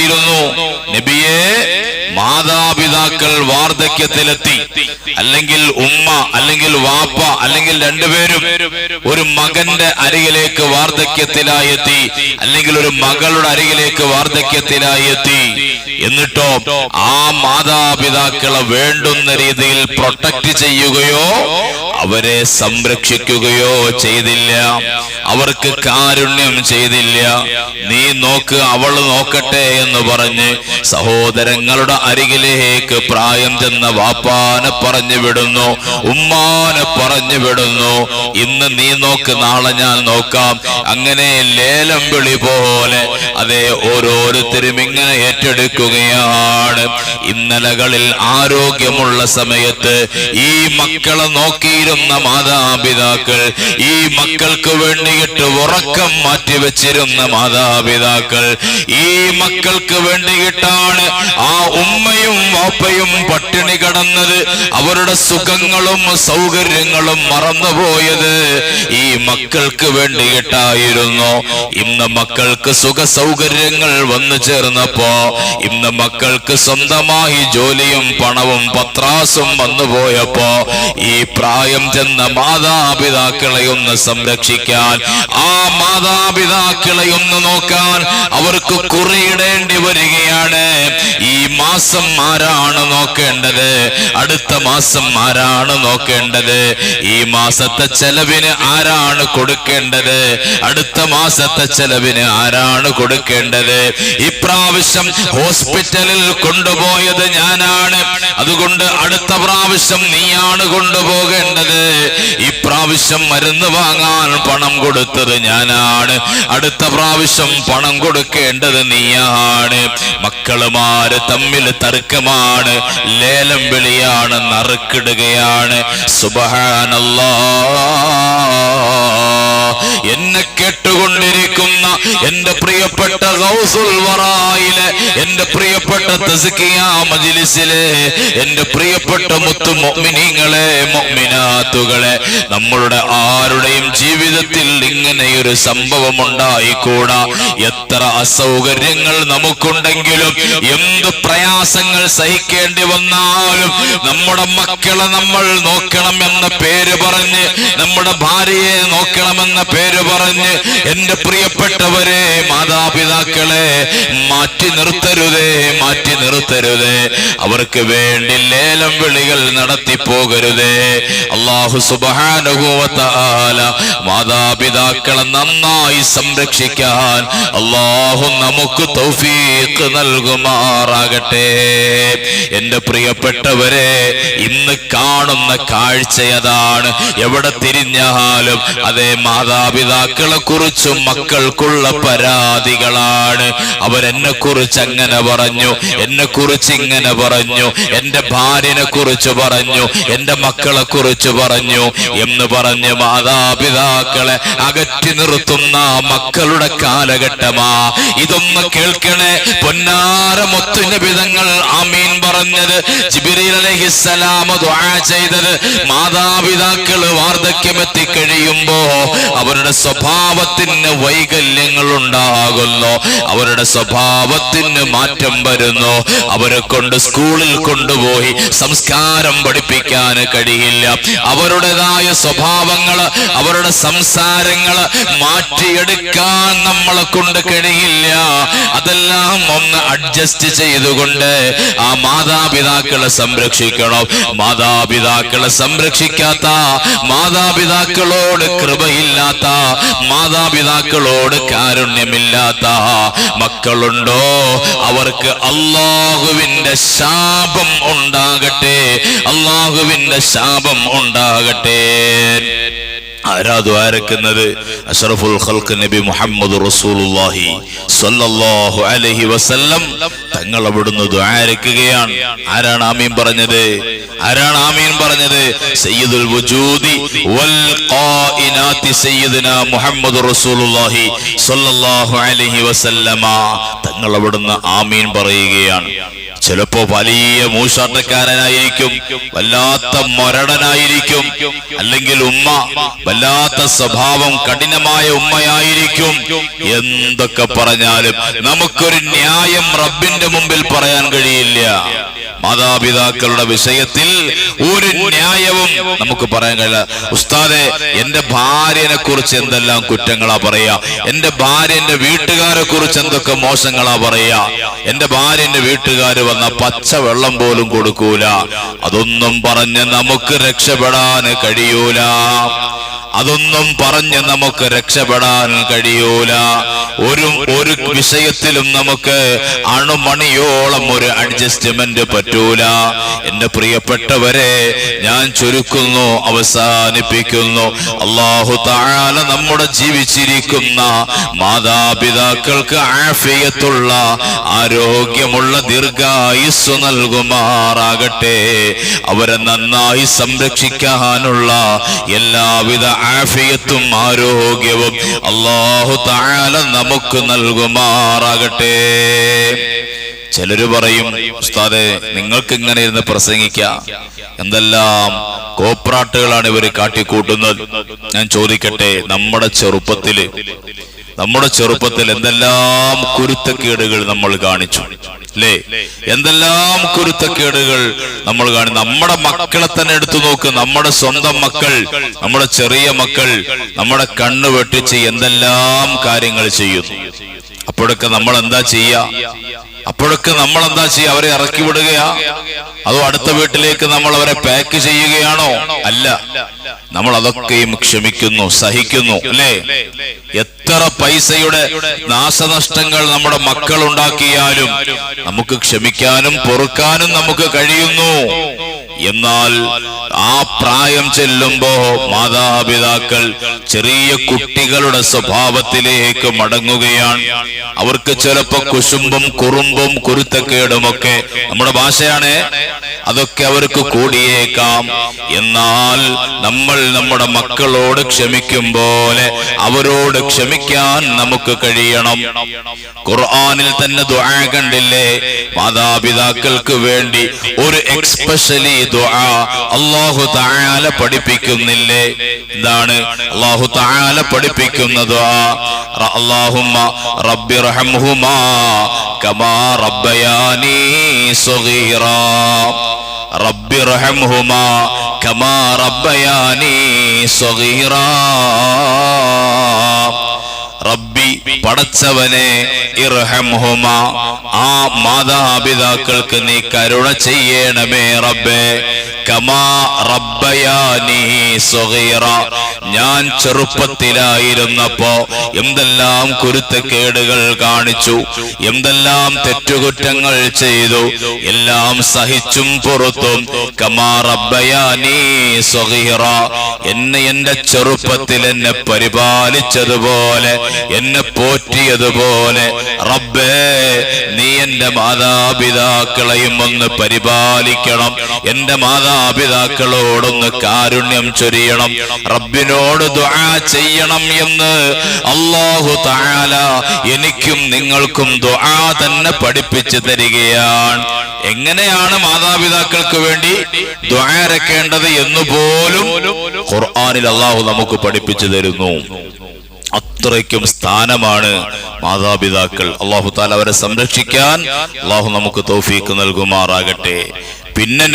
പറയുമായിരുന്നു നബിയെ മാതാപിതാക്കൾ വാർദ്ധക്യത്തിലെത്തി. അല്ലെങ്കിൽ ഉമ്മ അല്ലെങ്കിൽ വാപ്പ അല്ലെങ്കിൽ രണ്ടുപേരും ഒരു മകന്റെ അരികിലേക്ക് വാർദ്ധക്യത്തിലായി എത്തി അല്ലെങ്കിൽ ഒരു മകളുടെ അരികിലേക്ക് വാർദ്ധക്യത്തിലായി എത്തി എന്നിട്ടോ ആ മാതാപിതാക്കളെ വേണ്ടുന്ന രീതിയിൽ പ്രൊട്ടക്ട് ചെയ്യുകയോ അവരെ സംരക്ഷിക്കുകയോ ചെയ്തില്ല. അവർക്ക് കാരുണ്യം ചെയ്തില്ല. നീ നോക്ക് അവൾ നോക്കട്ടെ എന്ന് പറഞ്ഞ് സഹോദരങ്ങളുടെ അരികിലേക്ക് പ്രായം ചെന്ന വാപ്പാനെ പറഞ്ഞു വിടുന്നു ഉമ്മാനെ പറഞ്ഞു വിടുന്നു. ഇന്ന് നീ നോക്ക് നാളെ ഞാൻ നോക്കാം. അങ്ങനെ ലേലം വിളി പോലെ അതെ ഓരോരുത്തരും ഇങ്ങനെ ഏറ്റെടുക്കുകയാണ്. ഇന്നലകളിൽ ആരോഗ്യമുള്ള സമയത്ത് ഈ മക്കളെ നോക്കിയിരുന്ന മാതാപിതാക്കൾ ഈ മക്കൾക്ക് വേണ്ടിയിട്ട് ഉറക്കം മാറ്റിവെച്ചിരുന്ന മാതാപിതാക്കൾ ഈ മക്കൾക്ക് വേണ്ടിയിട്ടാണ് ആ ഉമ്മയും വാപ്പയും പട്ടിണി കടന്നത്. അവരുടെ സുഖങ്ങളും സൗകര്യങ്ങളും മറന്നുപോയത് ഈ മക്കൾക്ക് വേണ്ടിയിട്ടായിരുന്നു. ഇന്ന് മക്കൾക്ക് സുഖ സൗകര്യങ്ങൾ വന്നു ചേർന്നപ്പോ ഇന്ന് മക്കൾക്ക് സ്വന്തമായി ജോലിയും പണവും പത്രാസും വന്നുപോയപ്പോ ഈ പ്രായം ചെന്ന മാതാപിതാക്കളെ ഒന്ന് സംരക്ഷിക്കാൻ ആ മാതാപിതാക്കളെ ഒന്ന് നോക്കാൻ അവർക്ക് കുറിയിടേണ്ടി വരികയാണ്. മാസം ആരാണ് നോക്കേണ്ടത്? അടുത്ത മാസം ആരാണ് നോക്കേണ്ടത്? ഈ മാസത്തെ ചെലവിന് ആരാണ് കൊടുക്കേണ്ടത്? അടുത്ത മാസത്തെ ചെലവിന് ആരാണ് കൊടുക്കേണ്ടത്? ഇപ്രാവശ്യം ഹോസ്പിറ്റലിൽ കൊണ്ടുപോയത് ഞാനാണ്. അതുകൊണ്ട് അടുത്ത പ്രാവശ്യം നീയാണ് കൊണ്ടുപോകേണ്ടത്. ഇപ്രാവശ്യം മരുന്ന് വാങ്ങാൻ പണം കൊടുത്തത് ഞാനാണ്. അടുത്ത പ്രാവശ്യം പണം കൊടുക്കേണ്ടത് നീയാണ്. മക്കളുമാര് തമ്മിൽ തർക്കമാണ്. ലേലം വിളിയാണ് നറുക്കിടുകയാണ്. സുബഹാനല്ലാ. എന്നെ കേട്ടുകൊണ്ടിരിക്കുന്ന എന്റെ പ്രിയപ്പെട്ട വറായിലെ എന്റെ പ്രിയപ്പെട്ട തസ്കിയ മജ്ലിസിലെ എന്റെ പ്രിയപ്പെട്ട മുത്തു മൊമിനിങ്ങളെ മൊമിനാത്തുകളെ നമ്മളുടെ ആരുടെയും ജീവിതത്തിൽ ഇങ്ങനെയൊരു സംഭവം ഉണ്ടായിക്കൂടാ എത്ര അസൗകര്യങ്ങൾ നമുക്കുണ്ടെങ്കിലും എന്ത് പ്രയാസങ്ങൾ സഹിക്കേണ്ടി വന്നാലും നമ്മുടെ മക്കളെ നമ്മൾ നോക്കണം എന്ന പേര് പറഞ്ഞ് നമ്മുടെ ഭാര്യയെ നോക്കണമെന്ന പേര് പറഞ്ഞ് എന്റെ പ്രിയപ്പെട്ടവരെ മാതാപിതാക്കളെ മാറ്റി നിർത്തരുതേ മാറ്റി നിർത്തരുതേ. അവർക്ക് വേണ്ടി ലേലം വിളികൾ നടത്തി പോകരുതേ അള്ളാഹു സുബാനുഭവത്താല മാതാപിതാക്കളെ നന്നായി സംരക്ഷിക്കാൻ അള്ളാഹു നമുക്ക് തൗഫീഖ് നൽകുമാറാകട്ടെ. എന്റെ പ്രിയപ്പെട്ടവരെ ഇന്ന് കാണുന്ന കാഴ്ച അതാണ്. എവിടെ തിരിഞ്ഞാലും അതേ മാതാപിതാക്കളെ കുറിച്ചും മക്കൾക്കുള്ള പരാതികളാണ്. അവരെന്നെ കുറിച്ച് അങ്ങനെ പറഞ്ഞു എന്നെ കുറിച്ച് ഇങ്ങനെ പറഞ്ഞു എന്റെ ഭാര്യനെ കുറിച്ച് പറഞ്ഞു എന്റെ മക്കളെ കുറിച്ച് പറഞ്ഞു. എന്ന് പറഞ്ഞ് മാതാപിതാക്കളെ അകറ്റി നിർത്തുന്ന മക്കളുടെ കാലഘട്ടമാ. ഇതൊന്ന് കേൾക്കണേ. പൊന്നാര വിധങ്ങൾ ആമീൻ പറഞ്ഞത്. ചെയ്തത്. മാതാപിതാക്കൾ വാർദ്ധക്യമെത്തി കഴിയുമ്പോ അവരുടെ സ്വഭാവത്തിന് വൈകല്യങ്ങൾ ഉണ്ടാകുന്നു അവരുടെ സ്വഭാവത്തിന് മാറ്റം വരുന്നു. അവരെ കൊണ്ട് സ്കൂളിൽ കൊണ്ടുപോയി സംസ്കാരം പഠിപ്പിക്കാൻ കഴിയില്ല. അവരുടേതായ സ്വഭാവങ്ങൾ അവരുടെ സംസാരങ്ങൾ മാറ്റിയെടുക്കാൻ നമ്മളെ കൊണ്ട് കഴിയില്ല. അതെല്ലാം ഒന്ന് അഡ്ജസ്റ്റ് ചെയ്തുകൊണ്ട് ആ മാതാപിതാക്കളെ സംരക്ഷിക്കണം. മാതാപിതാക്കളെ സംരക്ഷിക്കാത്ത മാതാപിതാക്കളോട് കൃപയില്ലാത്ത മാതാപിതാക്കളോട് കാരുണ്യമില്ലാത്ത മക്കളുണ്ടോ? അവർക്ക് അള്ളാഹുവിന്റെ ശാപം ഉണ്ടാകട്ടെ. അള്ളാഹുവിന്റെ ശാപം ഉണ്ടാകട്ടെ. ആരാ ദ്വാരക്കുന്നത് അഷറഫുൽ ഖൽക്ക് നബി മുഹമ്മദ് റസൂലുള്ളാഹി സ്വല്ലല്ലാഹു അലൈഹി വസല്ലം. തങ്ങൾ അവിടുന്ന് ദ്വാരക്കുകയാണ് ആരാണ് ആമീൻ പറഞ്ഞത്? ആരാണ് ആമീൻ പറഞ്ഞത്? സയ്യിദുൽ വജൂദി വൽ ഖായിനാത്തി സയ്യിദുന മുഹമ്മദ് റസൂലുള്ളാഹി സ്വല്ലല്ലാഹു അലൈഹി വസല്ലമ. തങ്ങൾ അവിടുന്ന് ആമീൻ പറയുകയാണ്. ചിലപ്പോ വലിയ മൂശാട്ടക്കാരനായിരിക്കും വല്ലാത്ത മൊരടനായിരിക്കും അല്ലെങ്കിൽ ഉമ്മ വല്ലാത്ത സ്വഭാവം കഠിനമായ ഉമ്മയായിരിക്കും. എന്തൊക്കെ പറഞ്ഞാലും നമുക്കൊരു ന്യായം റബ്ബിന്റെ മുമ്പിൽ പറയാൻ കഴിയില്ല. മാതാപിതാക്കളുടെ വിഷയത്തിൽ ഒരു ന്യായവും നമുക്ക് പറയാൻ കഴിയില്ല. ഉസ്താദെ എന്റെ ഭാര്യനെ കുറിച്ച് എന്തെല്ലാം കുറ്റങ്ങളാ പറയാ എന്റെ ഭാര്യ എന്റെ വീട്ടുകാരെ കുറിച്ച് എന്തൊക്കെ മോശങ്ങളാ പറയാ എന്റെ ഭാര്യ എന്റെ വീട്ടുകാര് വന്ന പച്ച വെള്ളം പോലും കൊടുക്കൂല. അതൊന്നും പറഞ്ഞ് നമുക്ക് രക്ഷപ്പെടാൻ കഴിയൂല. അതൊന്നും പറഞ്ഞ് നമുക്ക് രക്ഷപ്പെടാൻ കഴിയൂല. ഒരു ഒരു വിഷയത്തിലും നമുക്ക് അണുമണിയോളം ഒരു അഡ്ജസ്റ്റ്മെന്റ് പറ്റൂല. എന്റെ പ്രിയപ്പെട്ടവരെ ഞാൻ ചുരുക്കുന്നു അവസാനിപ്പിക്കുന്നു. അള്ളാഹു താഴാല നമ്മുടെ ജീവിച്ചിരിക്കുന്ന മാതാപിതാക്കൾക്ക് ആഫിയത്തുള്ള ആരോഗ്യമുള്ള ദീർഘായുസ് നൽകുമാറാകട്ടെ. അവരെ നന്നായി സംരക്ഷിക്കാനുള്ള എല്ലാവിധ ആഫിയത്തും ആരോഗ്യവും അള്ളാഹു താല നമുക്ക് നൽകുമാറാകട്ടെ. ചിലര് പറയും ഉസ്താദെ നിങ്ങൾക്ക് ഇങ്ങനെ ഇരുന്ന് പ്രസംഗിക്ക. എന്തെല്ലാം കോപ്രാട്ടുകളാണ് ഇവർ കാട്ടിക്കൂട്ടുന്നത്? ഞാൻ ചോദിക്കട്ടെ നമ്മുടെ ചെറുപ്പത്തിൽ നമ്മുടെ ചെറുപ്പത്തിൽ എന്തെല്ലാം കുരുത്തക്കേടുകൾ നമ്മൾ കാണിച്ചു? അല്ലേ എന്തെല്ലാം കുരുത്തക്കേടുകൾ നമ്മൾ കാണും. നമ്മുടെ മക്കളെ തന്നെ എടുത്തു നോക്ക്. നമ്മുടെ സ്വന്തം മക്കൾ നമ്മുടെ ചെറിയ മക്കൾ നമ്മുടെ കണ്ണ് വെട്ടിച്ച് എന്തെല്ലാം കാര്യങ്ങൾ ചെയ്യുന്നു അപ്പോഴൊക്കെ നമ്മൾ എന്താ ചെയ്യാ? അപ്പോഴൊക്കെ നമ്മൾ എന്താ ചെയ്യുക? അവരെ ഇറക്കി വിടുകയാ. അതോ അടുത്ത വീട്ടിലേക്ക് നമ്മൾ അവരെ പാക്ക് ചെയ്യുകയാണോ? അല്ല. നമ്മൾ അതൊക്കെയും ക്ഷമിക്കുന്നു സഹിക്കുന്നു അല്ലേ? എത്ര പൈസയുടെ നാശനഷ്ടങ്ങൾ നമ്മുടെ മക്കൾ ഉണ്ടാക്കിയാലും നമുക്ക് ക്ഷമിക്കാനും പൊറുക്കാനും നമുക്ക് കഴിയുന്നു. എന്നാൽ ആ പ്രായം ചെല്ലുമ്പോ മാതാപിതാക്കൾ ചെറിയ കുട്ടികളുടെ സ്വഭാവത്തിലേക്ക് മടങ്ങുകയാണ്. അവർക്ക് ചിലപ്പോ കുശുമ്പും കുറുമ്പും കുരുത്തക്കേടുമൊക്കെ നമ്മുടെ ഭാഷയാണ്. അതൊക്കെ അവർക്ക് കൂടിയേക്കാം. എന്നാൽ നമ്മൾ നമ്മുടെ മക്കളോട് ക്ഷമിക്കും പോലെ അവരോട് ക്ഷമിക്കാൻ നമുക്ക് കഴിയണം. ഖുർആാനിൽ തന്നെ ദുആ കണ്ടില്ലേ? മാതാപിതാക്കൾക്ക് വേണ്ടി ഒരു എക്സ്പെഷ്യലി ദുആ അല്ലാഹു തആല പഠിപ്പിക്കുന്നില്ലേ? എന്താണ് അല്ലാഹു തആല പഠിപ്പിക്കുന്ന ദുആ. അല്ലാഹുമ്മ റബ്ബി റഹംഹുമാ കമാ റബ്ബയാനി സഗീറാ. റബ്ബി റഹംഹുമാ കമാ റബ്ബയാനി സഗീറാ. റബ്ബി പടച്ചവനെ ആ മാതാപിതാക്കൾക്ക് നീ കരുണ ചെയ്യണമേ റബ്ബേ. കമാ റബ്ബയാനി സുഗീറ. ഞാൻ ചെറുപ്പത്തിലായിരുന്നപ്പോ എന്തെല്ലാം കുരുത്തക്കേടുകൾ കാണിച്ചു എന്തെല്ലാം തെറ്റുകുറ്റങ്ങൾ ചെയ്തു എല്ലാം സഹിച്ചും പുറത്തും. കമാ റബ്ബയാനി സുഗീറ. എന്നെ എന്റെ ചെറുപ്പത്തിൽ എന്നെ പരിപാലിച്ചതുപോലെ എന്നെ പോറ്റിയതുപോലെ. റബ്ബേ നീ എന്റെ മാതാപിതാക്കളെയും ഒന്ന് പരിപാലിക്കണം. എന്റെ മാതാപിതാക്കളോടൊന്ന് കാരുണ്യം ചൊരിയണം. റബ്ബിനോട് ദുആ ചെയ്യണം എന്ന് അള്ളാഹു താല എനിക്കും നിങ്ങൾക്കും ദുആ തന്നെ പഠിപ്പിച്ചു തരികയാണ്. എങ്ങനെയാണ് മാതാപിതാക്കൾക്ക് വേണ്ടി ദ്വാരക്കേണ്ടത് എന്ന് പോലും ഖുർആാനിൽ അള്ളാഹു നമുക്ക് പഠിപ്പിച്ചു തരുന്നു. അത്രയ്ക്കും സ്ഥാനമാണ് മാതാപിതാക്കൾ. അള്ളാഹു താല അവരെ സംരക്ഷിക്കാൻ അള്ളാഹു നമുക്ക് തോഫീക്ക് നൽകുമാറാകട്ടെ. പിന്നെ